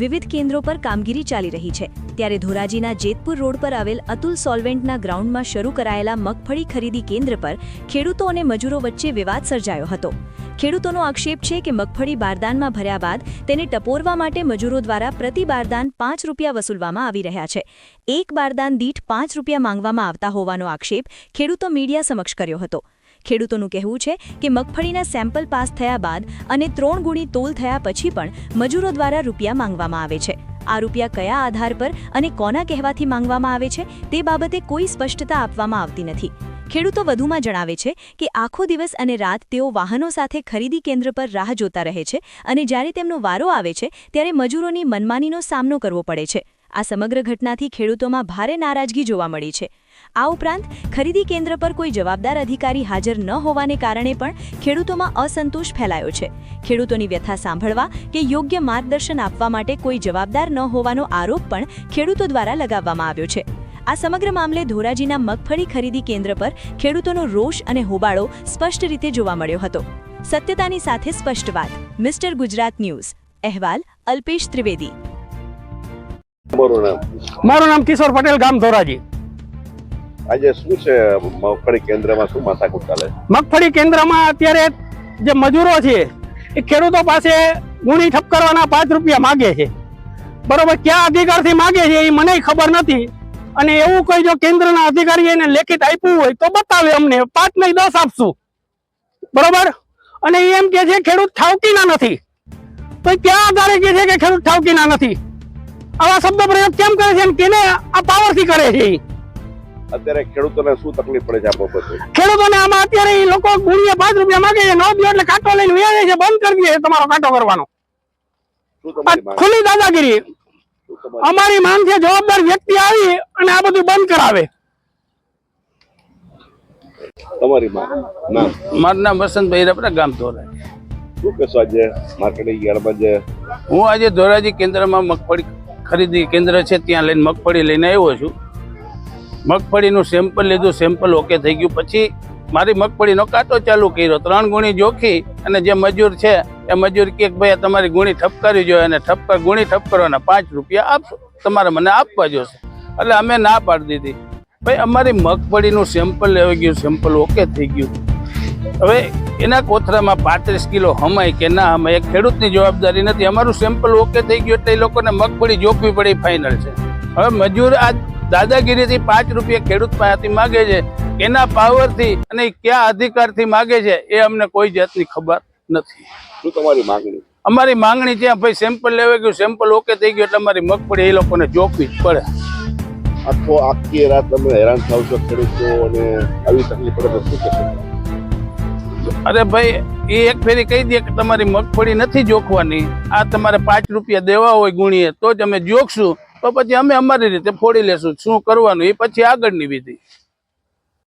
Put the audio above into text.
વિવિધ કેન્દ્રો પર કામગીરી ચાલી રહી છે. ત્યારે ધોરાજીના જેતપુર રોડ પર આવેલ અતુલ સોલ્વેન્ટના ગ્રાઉન્ડમાં શરૂ કરાયેલા મગફળી ખરીદી કેન્દ્ર પર ખેડૂતો અને મજૂરો વચ્ચે વિવાદ સર્જાયો હતો. ખેડૂતોનો આક્ષેપ છે કે મગફળી બારદાનમાં ભર્યા બાદ તેને ટપોરવા માટે મજૂરો દ્વારા પ્રતિ બારદાન પાંચ રૂપિયા વસૂલવામાં આવી રહ્યા છે. એક બારદાન દીઠ પાંચ રૂપિયા માંગવામાં આવતા હોવાનો આક્ષેપ ખેડૂતો મીડિયા સમક્ષ કર્યો હતો. ખેડૂતોનું કહેવું છે કે મગફળીના સેમ્પલ પાસ થયા બાદ અને ત્રણ ગુણી તોલ થયા પછી પણ મજૂરો દ્વારા રૂપિયા માંગવામાં આવે છે. આ રૂપિયા કયા આધાર પર અને કોના કહેવાથી માંગવામાં આવે છે તે બાબતે કોઈ સ્પષ્ટતા આપવામાં આવતી નથી. ખેડૂતો વધુમાં જણાવે છે કે આખો દિવસ અને રાત તેઓ વાહનો સાથે ખરીદી કેન્દ્ર પર રાહ જોતા રહે છે અને જ્યારે તેમનો વારો આવે છે, ત્યારે મજૂરોની મનમાનીનો સામનો કરવો પડે છે. આ સમગ્ર ઘટનાથી ખેડૂતોમાં ભારે નારાજગી જોવા મળી છે. આ ઉપરાંત, ખરીદી કેન્દ્ર પર કોઈ જવાબદાર અધિકારી હાજર ન હોવાને કારણે પણ ખેડૂતોમાં અસંતોષ ફેલાયો છે. ખેડૂતોની વ્યથા સાંભળવા કે યોગ્ય માર્ગદર્શન આપવા માટે કોઈ જવાબદાર ન હોવાનો આરોપ પણ ખેડૂતો દ્વારા લગાવવામાં આવ્યો છે. આ સમગ્ર મામલે ધોરાજીના મગફળી ખરીદી કેન્દ્ર પર ખેડૂતોનો રોષ અને હોબાળો સ્પષ્ટ રીતે જોવા મળ્યો હતો. સત્યતાની સાથે સ્પષ્ટ વાત. Mister Gujarat news. અહેવાલ અલ્પેશ ત્રિવેદી. તમારું નામ? મારું નામ કિશોર પટેલ ગામ ધોરાજી. આજે શું છે મગફળી કેન્દ્રમાં શું માથાકૂટ ચાલે? મગફળી કેન્દ્રમાં અત્યારે જે મજૂરો છે એ ખેડૂતો પાસે ગુણી ઠપ કરવાના પાંચ રૂપિયા માગે છે. બરોબર ક્યાં અધિકારથી માગે છે એ મને ખબર નથી. અને એવું કોઈ જો કેન્દ્રના અધિકારીએ એને લેખિત આપ્યું હોય તો બતાવે અમને. પાંચ નહીં દસ આપશું. બરોબર? અને એમ કે છે ખેડૂત ઠાવકીના નથી. તો ક્યાં આધારે કે છે કે ખેડૂત ઠાવકીના નથી? આવા શબ્દ પ્રયોગ કેમ કરે છે? અને કેને આ પાવરથી કરે છે. અત્યારે ખેડૂતોને શું તકલીફ પડે છે આ બાબતે? ખેડૂતોને આમાં અત્યારે એ લોકો ગુણિયા પાંચ રૂપિયા માંગે છે નો દો એટલે કાંટો લઈને વેચે છે બંધ કરી દે તમારો કાંટો કરવાનો. ખુલ્લી દાદાગીરી. અમારી માંગ છે જવાબદાર વ્યક્તિ આવી અને આ બધું બંધ કરાવે. તમારી નામ મારું નામ વસંતભાઈ રપરા ગામ ધોરાજી. શું કહેશો આજે? માર્કેટિંગ યાર્ડમાં જે હું આજે ધોરાજી કેન્દ્રમાં મગફળી ખરીદી કેન્દ્ર છે, ત્યાં લઈને મગફળી લઈને આવ્યો છું. મગફળીનું સેમ્પલ લીધું સેમ્પલ ઓકે થઈ ગયું. પછી મારી મગફળીનો કાંટો ચાલુ કર્યો. ત્રણ ગુણી જોખી અને જે મજૂર છે, એ મજૂર કે ભાઈ તમારી ગુણી ઠપકારી જોઈએ અને ઠપકાર ગુણી ઠપ કરવાના પાંચ રૂપિયા આપશો. તમારે મને આપવા જોશે. એટલે અમે ના પાડી દીધી. ભાઈ, અમારી મગફળીનું સેમ્પલ લેવાઈ ગયું સેમ્પલ ઓકે થઈ ગયું. હવે એના કોથળામાં પાંત્રીસ કિલો હમાય કે ના હમાય એ ખેડૂતની જવાબદારી નથી. અમારું સેમ્પલ ઓકે થઈ ગયું એટલે એ લોકોને મગફળી જોખવી પડી ફાઇનલ છે. હવે મજૂર આ દાદાગીરીથી પાંચ રૂપિયા ખેડૂત પાસેથી માગે છે. એના પાવરથી અને કયા અધિકારથી માગે છે એ અમને કોઈ જાતની ખબર નથી. શું તમારી માંગણી? અમારી માંગણી છે ભાઈ સેમ્પલ લેવા ગયું સેમ્પલ ઓકે થઈ ગયું એટલે અમારી મગફળી એ લોકોને જોખવી જ પડે. આખો આખી રાત તમે હેરાન થાવ છો ખેડૂતો અને આવી તકલીફ પડે તો શું કહેશો અરે ભાઈ, એ એક ફેરી કહી દે કે તમારી મગફળી નથી જોખવાની. આ તમારે પાંચ રૂપિયા દેવા હોય ગુણીએ, તો જ અમે જોખશું. તો પછી અમે અમારી રીતે ફોડી લેશું. શું કરવાનું? એ પછી આગળની વિધિ.